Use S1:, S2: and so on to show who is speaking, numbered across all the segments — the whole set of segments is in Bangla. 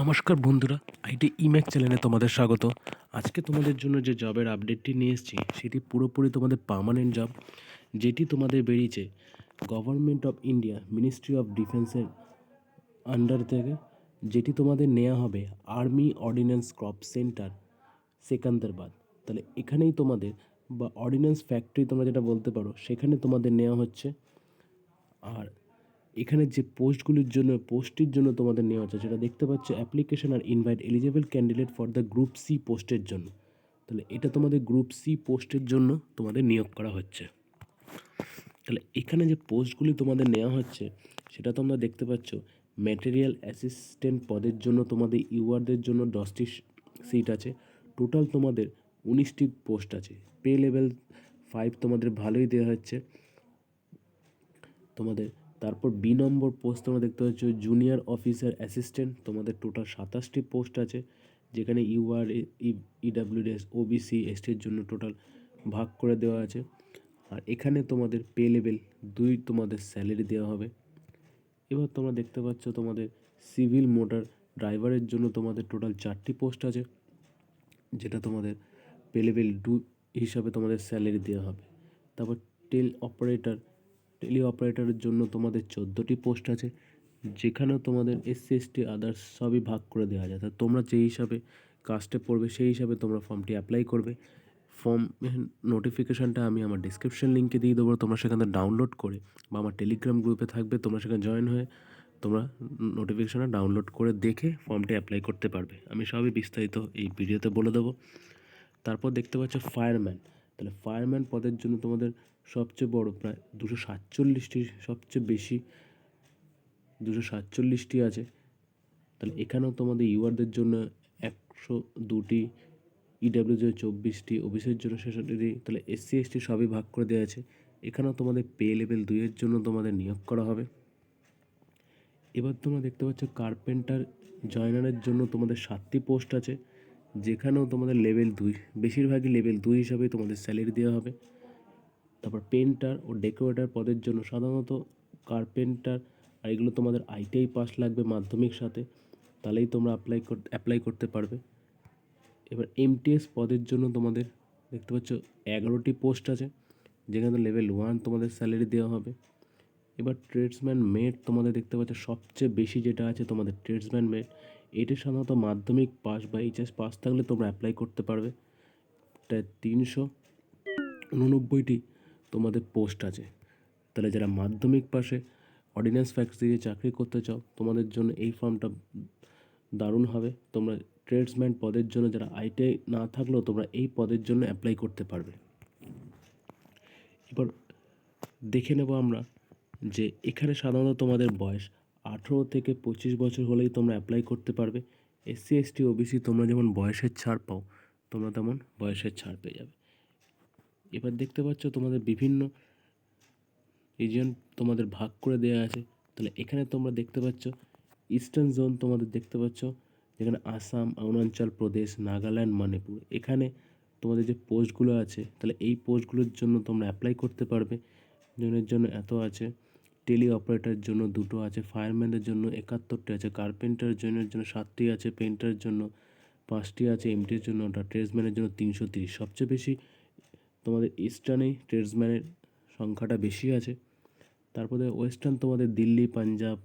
S1: নমস্কার বন্ধুরা, আইটি ইম্যাক চ্যানেলে তোমাদের স্বাগত। আজকে তোমাদের জন্য যে জবের আপডেটটি নিয়ে এসেছি, সেটি পুরোপুরি তোমাদের পার্মানেন্ট জব যেটি তোমাদের বেরিয়েছে government of India ministry of ডিফেন্সের আন্ডার থেকে, যেটি তোমাদের নেওয়া হবে army ordnance corps centre Secunderabad তাহলে এখানেই তোমাদের, বা অর্ডিন্যান্স ফ্যাক্টরি তোমরা যেটা বলতে পারো, সেখানে তোমাদের নেওয়া হচ্ছে। আর এখানে যে পোস্টগুলির জন্য, পোস্টটির জন্য তোমাদের নেওয়া হচ্ছে, সেটা দেখতে পাচ্ছ application R invite eligible candidate for the group C পোস্টের জন্য। তাহলে এটা তোমাদের গ্রুপ সি পোস্টের জন্য তোমাদের নিয়োগ করা হচ্ছে। তাহলে এখানে যে পোস্টগুলি তোমাদের নেওয়া হচ্ছে, সেটা তোমরা দেখতে পাচ্ছ ম্যাটেরিয়াল অ্যাসিস্ট্যান্ট পদের জন্য তোমাদের ইউআরদের জন্য দশটি সিট আছে। টোটাল তোমাদের উনিশটি পোস্ট আছে। পে লেভেল ফাইভ তোমাদের ভালোই দেওয়া হচ্ছে। তোমাদের তারপর বি নম্বর পোস্ট তোমরা দেখতে পাচ্ছ জুনিয়র অফিসার অ্যাসিস্ট্যান্ট তোমাদের টোটাল সাতাশটি পোস্ট আছে, যেখানে ইউআর ইডাব্লিউডিএস ওবিসি এসটির জন্য টোটাল ভাগ করে দেওয়া আছে। আর এখানে তোমাদের পে লেভেল দুই তোমাদের স্যালারি দেওয়া হবে। এবার তোমরা দেখতে পাচ্ছ, তোমাদের সিভিল মোটর ড্রাইভারের জন্য তোমাদের টোটাল চারটি পোস্ট আছে, যেটা তোমাদের পে লেভেল টু হিসাবে তোমাদের স্যালারি দেওয়া হবে। তারপর টেল অপারেটর টেলি অপারেটরের জন্য তোমাদের চোদ্দোটি পোস্ট আছে, যেখানেও তোমাদের এসসি এসটি আদার্স সবই ভাগ করে দেওয়া যায়। তোমরা যে হিসাবে কাস্টে পড়বে, সেই হিসাবে তোমরা ফর্মটি অ্যাপ্লাই করবে। ফর্ম নোটিফিকেশানটা আমি আমার ডিসক্রিপশন লিঙ্কে দিয়ে দেবো, তোমরা সেখানে ডাউনলোড করে বা আমার টেলিগ্রাম গ্রুপে থাকবে, তোমরা সেখানে জয়েন হয়ে তোমরা নোটিফিকেশানটা ডাউনলোড করে দেখে ফর্মটি অ্যাপ্লাই করতে পারবে। আমি সবই বিস্তারিত এই ভিডিওতে বলে দেবো। তারপর দেখতে পাচ্ছ ফায়ারম্যান তাহলে ফায়ারম্যান পদের জন্য তোমাদের সবচেয়ে বড় প্রায় দুশো সাতচল্লিশটি সবচেয়ে বেশি দুশো সাতচল্লিশটি আছে। তাহলে এখানেও তোমাদের ইউআরদের জন্য একশো দুটি ইডাব্লিউজে চব্বিশটি ওবিসির জন্য ছেষট্টিটি, তাহলে এসসি এসটি সবই ভাগ করে দেওয়া আছে। এখানেও তোমাদের পে লেভেল দুইয়ের জন্য তোমাদের নিয়োগ করা হবে। এবার তোমরা দেখতে পাচ্ছ কার্পেন্টার জয়নারের জন্য তোমাদের সাতটি পোস্ট আছে। যেখানেও তোমাদের লেভেল দুই, বেশিরভাগই লেভেল দুই হিসাবে তোমাদের স্যালারি দেওয়া হবে। তারপর পেন্টার ও ডেকোরেটর পদের জন্য সাধারণত কার্পেন্টার আর এগুলো তোমাদের আইটিআই পাস লাগবে মাধ্যমিক সাথে, তাহলেই তোমরা অ্যাপ্লাই অ্যাপ্লাই করতে পারবে। এবার এমটিএস পদের জন্য তোমাদের দেখতে পাচ্ছ এগারোটি পোস্ট আছে, যেখানে লেভেল ওয়ান তোমাদের স্যালারি দেওয়া হবে। এবার ট্রেডসম্যান মেট তোমাদের দেখতে পাচ্ছ সবচেয়ে বেশি যেটা আছে তোমাদের ট্রেডসম্যান মেট এটি সাধারণত মাধ্যমিক পাস বা এইচএস পাস থাকলে তোমরা অ্যাপ্লাই করতে পারবে। এটা তিনশো উননব্বইটি তোমাদের পোস্ট আছে। তাহলে যারা মাধ্যমিক পাশে অর্ডিন্যান্স ফ্যাক্টরিতে চাকরি করতে চাও, তোমাদের জন্য এই ফর্মটা দারুণ হবে। তোমরা ট্রেডসম্যান পদের জন্য যারা আইটিআই না থাকলেও তোমরা এই পদের জন্য অ্যাপ্লাই করতে পারবে। এবার দেখে নেব আমরা যে এখানে সাধারণত তোমাদের বয়স আঠেরো থেকে পঁচিশ বছর হলেই তোমরা অ্যাপ্লাই করতে পারবে। এসসি এসটি ওবিসি তোমরা যেমন বয়সের ছাড় পাও, তোমরা তেমন বয়সের ছাড় পেয়ে যাবে। এবার দেখতে পাচ্ছ তোমাদের বিভিন্ন রিজিয়ন তোমাদের ভাগ করে দেওয়া আছে। তাহলে এখানে তোমরা দেখতে পাচ্ছ ইস্টার্ন জোন তোমাদের দেখতে পাচ্ছ, যেখানে আসাম, অরুণাচল প্রদেশ, নাগাল্যান্ড, মণিপুর। এখানে তোমাদের যে পোস্টগুলো আছে, তাহলে এই পোস্টগুলোর জন্য তোমরা অ্যাপ্লাই করতে পারবে। জনের জন্য এত আছে। টেলি অপারেটরের জন্য দুটো আছে, ফায়ারম্যানের জন্য একাত্তরটি আছে কার্পেন্টার জনের জন্য সাতটি আছে পেন্টারের জন্য পাঁচটি আছে, এমটির জন্য ওটা ট্রেডসম্যানের জন্য তিনশো তিরিশ। সবচেয়ে বেশি তোমাদের ইস্টার্নেই ট্রেডসম্যানের সংখ্যাটা বেশি আছে। তারপরে ওয়েস্টার্ন তোমাদের দিল্লি, পাঞ্জাব,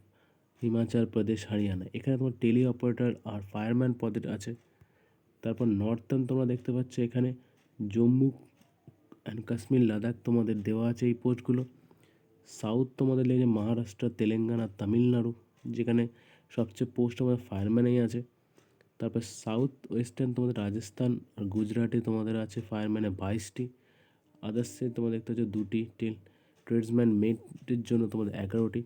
S1: হিমাচল প্রদেশ, হরিয়ানা। এখানে তোমার টেলি অপারেটর আর ফায়ারম্যান পদের আছে। তারপর নর্থার্ন তোমরা দেখতে পাচ্ছ এখানে জম্মু অ্যান্ড কাশ্মীর, লাদাখ তোমাদের দেওয়া আছে এই পোস্টগুলো সাউথ তোমাদের লেগেছে মহারাষ্ট্র, তেলেঙ্গানা, তামিলনাড়ু, যেখানে সবচেয়ে পোস্ট আমাদের ফায়ারম্যানেই আছে। তারপর সাউথ ওয়েস্টার্ন তোমাদের রাজস্থান, আর গুজরাটে তোমাদের আছে ফায়ারম্যানে বাইশটি। আদার্সে তোমাদের দেখতে হচ্ছে দুটি টেল ট্রেডসম্যান মেটের জন্য তোমাদের এগারোটি।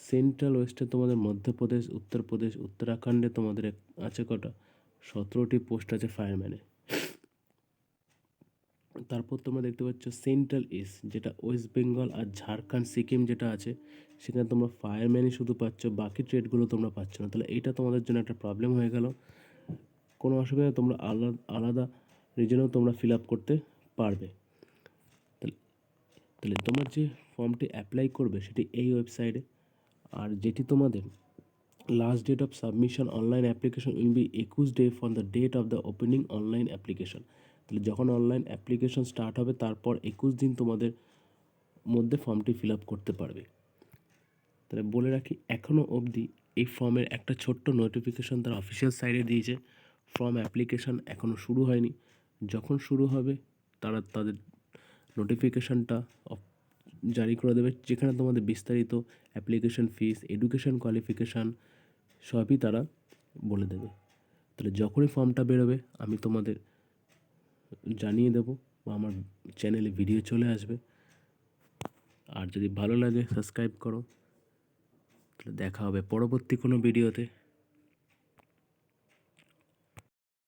S1: সেন্ট্রাল ওয়েস্টে তোমাদের মধ্যপ্রদেশ, উত্তরপ্রদেশ, উত্তরাখণ্ডে তোমাদের আছে কটা? সতেরোটি পোস্ট আছে ফায়ারম্যানে তারপর তোমরা দেখতে পাচ্ছ সেন্ট্রাল ইস্ট যেটা ওয়েস্ট বেঙ্গল আর ঝাড়খণ্ড সিকিম যেটা আছে, সেখানে তোমরা ফায়ারম্যানই শুধু পাচ্ছ, বাকি ট্রেডগুলো তোমরা পাচ্ছ না। তাহলে এটা তোমাদের জন্য একটা প্রবলেম হয়ে গেল। কোনো অসুবিধা তোমরা আলাদা আলাদা রিজনেও তোমরা ফিল আপ করতে পারবে। তাহলে তোমরা যে ফর্মটি অ্যাপ্লাই করবে, সেটি এই ওয়েবসাইটে আর যেটি তোমাদের last date of submission online application will be একুশ day from the date of the opening online application তাহলে যখন অনলাইন অ্যাপ্লিকেশন স্টার্ট হবে, তারপর একুশ দিন তোমাদের মধ্যে ফর্মটি ফিল আপ করতে পারবে। তাহলে বলে রাখি এখনও অবধি এই ফর্মের একটা ছোট্ট নোটিফিকেশন তারা অফিসিয়াল সাইডে দিয়েছে। ফর্ম অ্যাপ্লিকেশান এখনও শুরু হয়নি। যখন শুরু হবে, তারা তাদের নোটিফিকেশনটা জারি করে দেবে। যেখানে তোমাদের বিস্তারিত অ্যাপ্লিকেশন ফিস এডুকেশন কোয়ালিফিকেশান সবই তারা বলে দেবে। তাহলে যখনই ফর্মটা বেরোবে, আমি তোমাদের জানিয়ে দেবো বা আমার চ্যানেলে ভিডিও চলে আসবে। আর যদি ভালো লাগে সাবস্ক্রাইব করো। তাহলে দেখা হবে পরবর্তী কোনো ভিডিওতে।